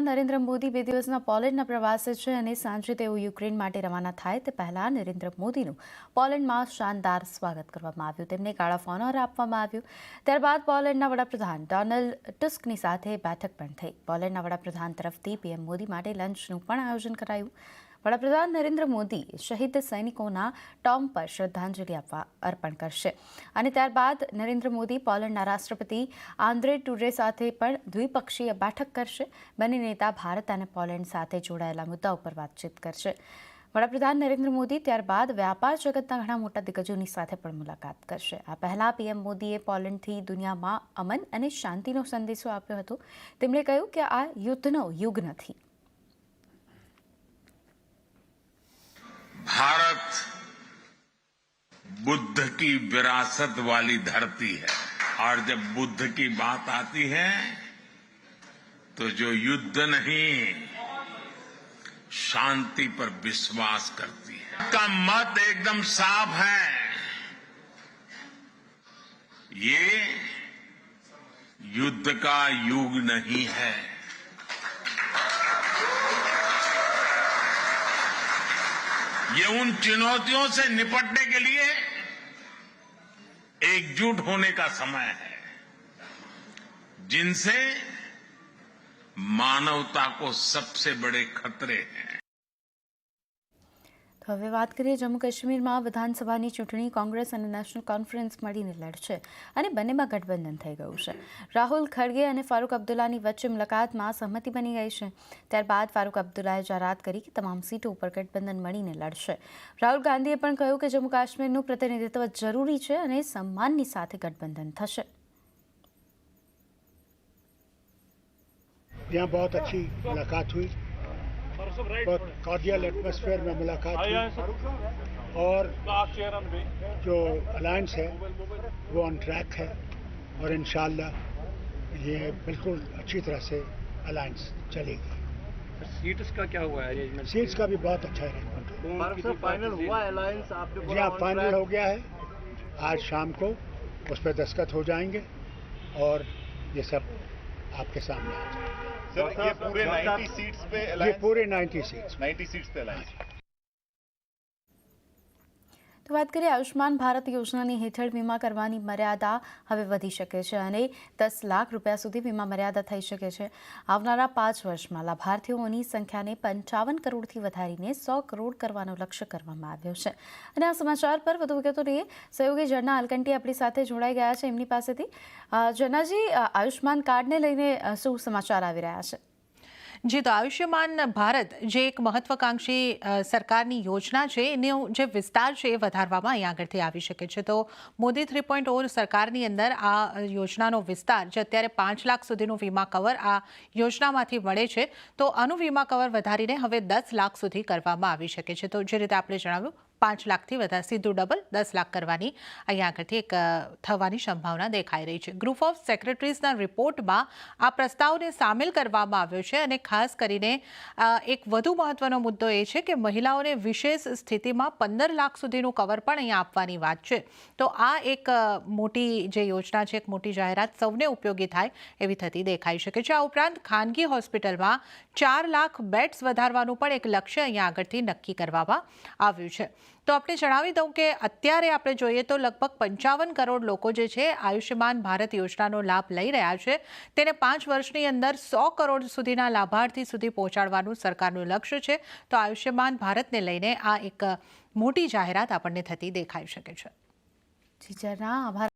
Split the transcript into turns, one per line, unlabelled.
નરેન્દ્ર મોદી બે દિવસના પોલેન્ડના પ્રવાસે છે અને સાંજે તેઓ યુક્રેન માટે રવાના થાય તે પહેલા નરેન્દ્ર મોદીનું પોલેન્ડમાં શાનદાર સ્વાગત કરવામાં આવ્યું. તેમને કાળા ફોનર આપવામાં આવ્યું. ત્યારબાદ પોલેન્ડના વડાપ્રધાન ડોનાલ્ડ ટસ્કની સાથે બેઠક પણ થઈ. પોલેન્ડના વડાપ્રધાન તરફથી પીએમ મોદી માટે લંચનું પણ આયોજન કરાયું. વડાપ્રધાન નરેન્દ્ર મોદી શહીદ સૈનિકોના ટોમ પર શ્રદ્ધાંજલિ આપવા અર્પણ કરશે. અને ત્યારબાદ નરેન્દ્ર મોદી પોલેન્ડના રાષ્ટ્રપતિ આંદ્રે ટુરે સાથે પણ દ્વિપક્ષીય બેઠક કરશે. બંને નેતા ભારત અને પોલેન્ડ સાથે જોડાયેલા મુદ્દાઓ પર વાતચીત કરશે. વડાપ્રધાન નરેન્દ્ર મોદી ત્યારબાદ વ્યાપાર જગતના ઘણા મોટા દિગ્ગજોની સાથે પણ મુલાકાત કરશે. આ પહેલા પીએમ મોદીએ પોલેન્ડથી દુનિયામાં અમન અને શાંતિનો સંદેશો આપ્યો હતો. તેમણે કહ્યું કે આ યુદ્ધનો યુગ નથી.
भारत बुद्ध की विरासत वाली धरती है। और जब बुद्ध की बात आती है तो जो युद्ध नहीं, शांति पर विश्वास करती है। का मत एकदम साफ़ है। ये युद्ध का युग नहीं है। ये उन चुनौतियों से निपटने के लिए एकजुट होने का समय है, जिनसे मानवता को सबसे बड़े खतरे हैं।
તો હવે વાત કરીએ જમ્મુ કાશ્મીરમાં વિધાનસભાની ચૂંટણી કોંગ્રેસ અને નેશનલ કોન્ફરન્સ મળીને લડશે અને બંનેમાં ગઠબંધન થઈ ગયું છે. રાહુલ ખડગે અને ફારૂક અબ્દુલ્લાની વચ્ચે મુલાકાતમાં સહમતિ બની ગઈ છે. ત્યારબાદ ફારૂક અબ્દુલ્લાએ જાહેરાત કરી કે તમામ સીટો ઉપર ગઠબંધન મળીને લડશે. રાહુલ ગાંધીએ પણ કહ્યું કે જમ્મુ કાશ્મીરનું પ્રતિનિધિત્વ જરૂરી છે અને સન્માનની સાથે ગઠબંધન થશે.
ત્યાં બહુ અચ્છી મુલાકાત હુઈ. बहुत कॉर्डियल एटमॉस्फेयर में मुलाकात हुई। और जो अलायंस है वो ऑन ट्रैक है। और इन ये बिल्कुल अच्छी तरह से अलायंस चलेगी।
सीट्स का क्या हुआ है?
सीट्स का? भी बहुत अच्छा अरेंजमेंट है।
फाइनल हुआ अलायंस आपने
जी हाँ फाइनल हो गया है। आज शाम को उस पर दस्तखत हो जाएँगे। और ये सब आपके सामने आ जाएंगे
सर ये पूरे 90 सीट्स पे
ये
अलायंस
पूरे 90 सीट्स
90 सीट्स पे अलायंस
તો વાત કરીએ આયુષ્માન ભારત યોજનાની હેઠળ વીમા કરવાની મર્યાદા હવે વધી શકે છે અને દસ લાખ રૂપિયા સુધી વીમા મર્યાદા થઈ શકે છે. આવનારા પાંચ વર્ષમાં લાભાર્થીઓની સંખ્યાને પંચાવન કરોડથી વધારીને સો કરોડ કરવાનો લક્ષ્ય કરવામાં આવ્યો છે. અને આ સમાચાર પર વધુ વિગતો લઈએ. સહયોગી જના અલકંટી આપણી સાથે જોડાઈ ગયા છે. એમની પાસેથી અ, આયુષ્માન કાર્ડને લઈને શું સમાચાર આવી રહ્યા છે?
જી તો આયુષ્યમાન ભારત જે એક મહત્વાકાંક્ષી સરકારની યોજના છે, એનો જે વિસ્તાર છે એ વધારવામાં અહીં આગળથી આવી શકે છે. તો મોદી થ્રી પોઈન્ટ ઓર સરકારની અંદર આ યોજનાનો વિસ્તાર, જે અત્યારે પાંચ લાખ સુધીનું વીમા કવર આ યોજનામાંથી મળે છે, તો આનું વીમા કવર વધારીને હવે દસ લાખ સુધી કરવામાં આવી શકે છે. તો જે રીતે આપણે જણાવ્યું, પાંચ લાખથી વધારે, સીધું ડબલ દસ લાખ કરવાની અહીંયા આગળથી એક થવાની સંભાવના દેખાઈ રહી છે. ગ્રુપ ઓફ સેક્રેટરીઝના રિપોર્ટમાં આ પ્રસ્તાવને સામેલ કરવામાં આવ્યો છે અને ખાસ કરીને એક વધુ મહત્વનો મુદ્દો એ છે કે મહિલાઓને વિશેષ સ્થિતિમાં પંદર લાખ સુધીનું કવર પણ અહીંયા આપવાની વાત છે. તો આ એક મોટી જે યોજના છે, એક મોટી જાહેરાત સૌને ઉપયોગી થાય એવી થતી દેખાઈ શકે છે. આ ઉપરાંત ખાનગી હોસ્પિટલમાં ચાર લાખ બેડ્સ વધારવાનું પણ એક લક્ષ્ય અહીંયા આગળથી નક્કી કરવામાં આવ્યું છે. તો આપણે જણાવી દઉં કે અત્યારે આપણે જોઈએ તો લગભગ પંચાવન કરોડ લોકો જે છે આયુષ્યમાન ભારત યોજનાનો લાભ લઈ રહ્યા છે. તેને પાંચ વર્ષની અંદર સો કરોડ સુધીના લાભાર્થી સુધી પહોંચાડવાનું સરકારનું લક્ષ્ય છે તો આયુષ્યમાન ભારતને લઈને આ એક મોટી જાહેરાત આપણને થતી દેખાઈ શકે છે